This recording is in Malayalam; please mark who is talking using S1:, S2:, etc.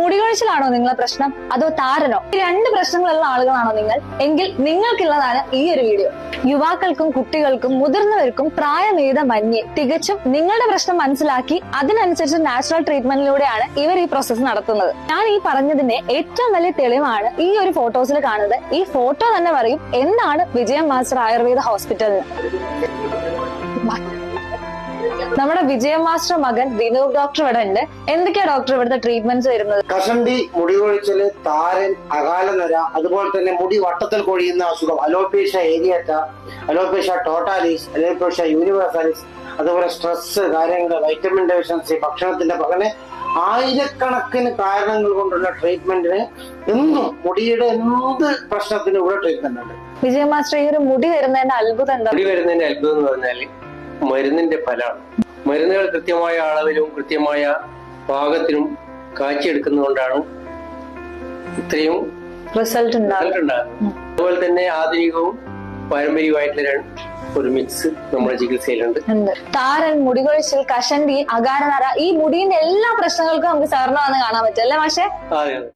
S1: മുടികൊഴിച്ചിലാണോ നിങ്ങളെ പ്രശ്നം? അതോ താരനോ? ഈ രണ്ട് പ്രശ്നങ്ങളുള്ള ആളുകളാണോ നിങ്ങൾ? എങ്കിൽ നിങ്ങൾക്കുള്ളതാണ് ഈ ഒരു വീഡിയോ. യുവാക്കൾക്കും കുട്ടികൾക്കും മുതിർന്നവർക്കും പ്രായമേത പ്രായമേതമന്യേ തികച്ചും നിങ്ങളുടെ പ്രശ്നം മനസ്സിലാക്കി അതിനനുസരിച്ച് നാച്ചുറൽ ട്രീറ്റ്മെന്റിലൂടെയാണ് ഇവർ ഈ പ്രോസസ്സ് നടത്തുന്നത്. ഞാൻ ഈ പറഞ്ഞതിന്റെ ഏറ്റവും വലിയ തെളിവാണ് ഈ ഒരു ഫോട്ടോസിൽ കാണുന്നത്. ഈ ഫോട്ടോ തന്നെ പറയും എന്താണ് വിജയം മാസ്റ്റർ ആയുർവേദ ഹോസ്പിറ്റൽ നമ്മുടെ വിജയ മാസ്റ്റർ മകൻ വിനു ഡോക്ടർ ഇവിടെ ഉണ്ട്. എന്തൊക്കെയാ ഡോക്ടർ ഇവിടുത്തെ ട്രീറ്റ്മെന്റ്സ് വരുന്നത്?
S2: കഷണ്ടി മുടി കൊഴിച്ചൽ താരൻ അകാലനര അതുപോലെ തന്നെ മുടി വട്ടത്തിൽ കൊഴിയുന്ന അസുഖം alopecia areata alopecia totalis alopecia universalis അതുപോലെ സ്ട്രെസ് കാര്യങ്ങൾ വൈറ്റമിൻ ഡെഫിഷ്യൻസി ഭക്ഷണത്തിന്റെ പകലെ ആയിരക്കണക്കിന് കാരണങ്ങൾ കൊണ്ടുള്ള ട്രീറ്റ്മെന്റിന് എന്നും മുടിയുടെ എന്ത് പ്രശ്നത്തിനും ഇവിടെ ട്രീറ്റ്മെന്റ് ഉണ്ട്.
S1: വിജയ മാസ്റ്റർ ഈ ഒരു മുടി വരുന്നതിന്റെ അത്ഭുതം എന്താ?
S3: മുടി വരുന്നതിന്റെ അത്ഭുതം എന്ന് പറഞ്ഞാൽ മരുന്നിന്റെ ഫലമാണ് മരുന്നുകൾ കൃത്യമായ അളവിലും കൃത്യമായ പാകത്തിലും കാച്ചിയെടുക്കുന്നതുകൊണ്ടാണ് ഇത്രയും
S1: റിസൾട്ട്
S3: അതുപോലെ തന്നെ ആധുനികവും പാരമ്പര്യമായിട്ടുള്ള ഒരു മിക്സ് നമ്മുടെ ചികിത്സയിലുണ്ട്.
S1: താരൻ മുടികൊഴിച്ചിൽ കഷണ്ടി അകാരനര ഈ മുടിന്റെ എല്ലാ പ്രശ്നങ്ങൾക്കും നമുക്ക് സാറിന് വന്ന് കാണാൻ പറ്റും. അല്ലേ മാഷേ?
S3: അതെ അതെ.